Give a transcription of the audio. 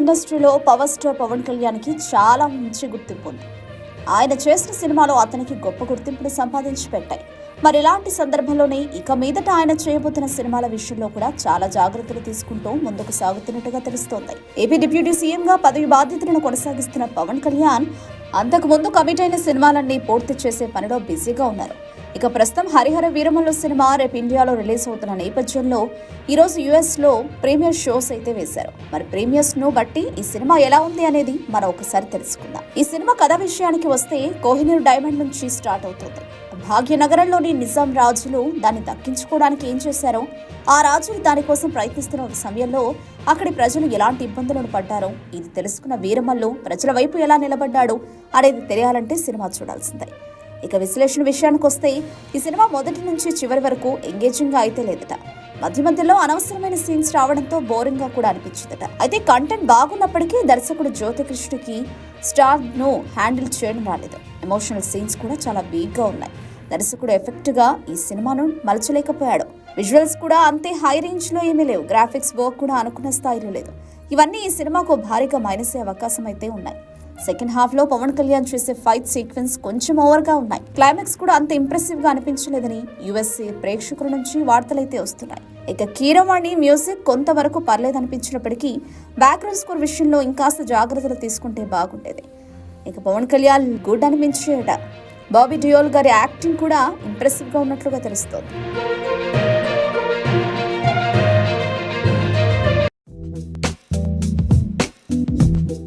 ఇండస్ట్రీలో power star Pawan కళ్యాణ్కి చాలా మంచి గుర్తింపు ఉంది. ఆయన చేసిన సినిమాలు అతనికి గొప్ప గుర్తింపును సంపాదించి పెట్టాయి. మరి ఇలాంటి సందర్భంలోనే ఇక మీదట ఆయన చేయబోతున్న సినిమాల విషయంలో కూడా చాలా జాగ్రత్తలు తీసుకుంటూ ముందుకు సాగుతున్నట్టుగా తెలుస్తోంది. ఏపీ డిప్యూటీ సీఎంగా పదవి బాధ్యతలను కొనసాగిస్తున్న పవన్ కళ్యాణ్ అంతకు ముందు కమిట్ అయిన సినిమాలన్నీ పూర్తి చేసే పనిలో బిజీగా ఉన్నారు. ఇక ప్రస్తుతం హరిహర వీరమల్లు సినిమా రేపు ఇండియాలో రిలీజ్ అవుతున్న నేపథ్యంలో ఈరోజు యుఎస్లో ప్రీమియర్ షోస్ అయితే వేశారు. మరి ప్రీమియర్స్ను బట్టి ఈ సినిమా ఎలా ఉంది అనేది మనం ఒకసారి తెలుసుకుందాం. ఈ సినిమా కథ విషయానికి వస్తే కోహినూర్ డైమండ్ నుంచి స్టార్ట్ అవుతుంది. భాగ్యనగరంలోని నిజాం రాజులు దాన్ని దక్కించుకోవడానికి ఏం చేశారో ఆ రాజులు దానికోసం ప్రయత్నిస్తున్న ఒక సమయంలో అక్కడి ప్రజలు ఎలాంటి ఇబ్బందులను పడ్డారో ఇది తెలుసుకున్న వీరమల్లు ప్రజల వైపు ఎలా నిలబడ్డాడు అనేది తెలియాలంటే సినిమా చూడాల్సిందే. ఇక విశ్లేషణ విషయానికి వస్తే ఈ సినిమా మొదటి నుంచి చివరి వరకు ఎంగేజింగ్గా అయితే లేదట. మధ్య మధ్యలో అనవసరమైన సీన్స్ రావడంతో బోరింగ్గా కూడా అనిపించిందట. అయితే కంటెంట్ బాగున్నప్పటికీ దర్శకుడు జ్యోతికృష్ణుడికి స్టార్ను హ్యాండిల్ చేయడం రాలేదు. ఎమోషనల్ సీన్స్ కూడా చాలా వీక్గా ఉన్నాయి. దర్శకుడు ఎఫెక్ట్గా ఈ సినిమాను మలచలేకపోయాడు. విజువల్స్ కూడా అంతే హై రేంజ్లో ఏమీ లేవు. గ్రాఫిక్స్ వర్క్ కూడా అనుకున్న స్థాయిలో లేదు. ఇవన్నీ ఈ సినిమాకు భారీగా మైనస్ అయ్యే అవకాశం అయితే ఉన్నాయి. సెకండ్ హాఫ్లో పవన్ కళ్యాణ్ చేసే ఫైట్ సీక్వెన్స్ కొంచెం ఓవర్గా ఉన్నాయి. క్లైమాక్స్ కూడా అంత ఇంప్రెసివ్గా అనిపించలేదని యుఎస్ఏ ప్రేక్షకుల నుంచి వార్తలైతే వస్తున్నాయి. ఇక కీరవాణి మ్యూజిక్ కొంతవరకు పర్లేదనిపించినప్పటికీ బ్యాక్గ్రౌండ్ స్కోర్ విషయంలో ఇంకాస్త జాగ్రత్తలు తీసుకుంటే బాగుండేది. ఇక పవన్ కళ్యాణ్ గుడ్ అనిపించేట. బాబీ డియోల్ గారి యాక్టింగ్ కూడా ఇంప్రెసివ్గా ఉన్నట్లుగా తెలుస్తోంది.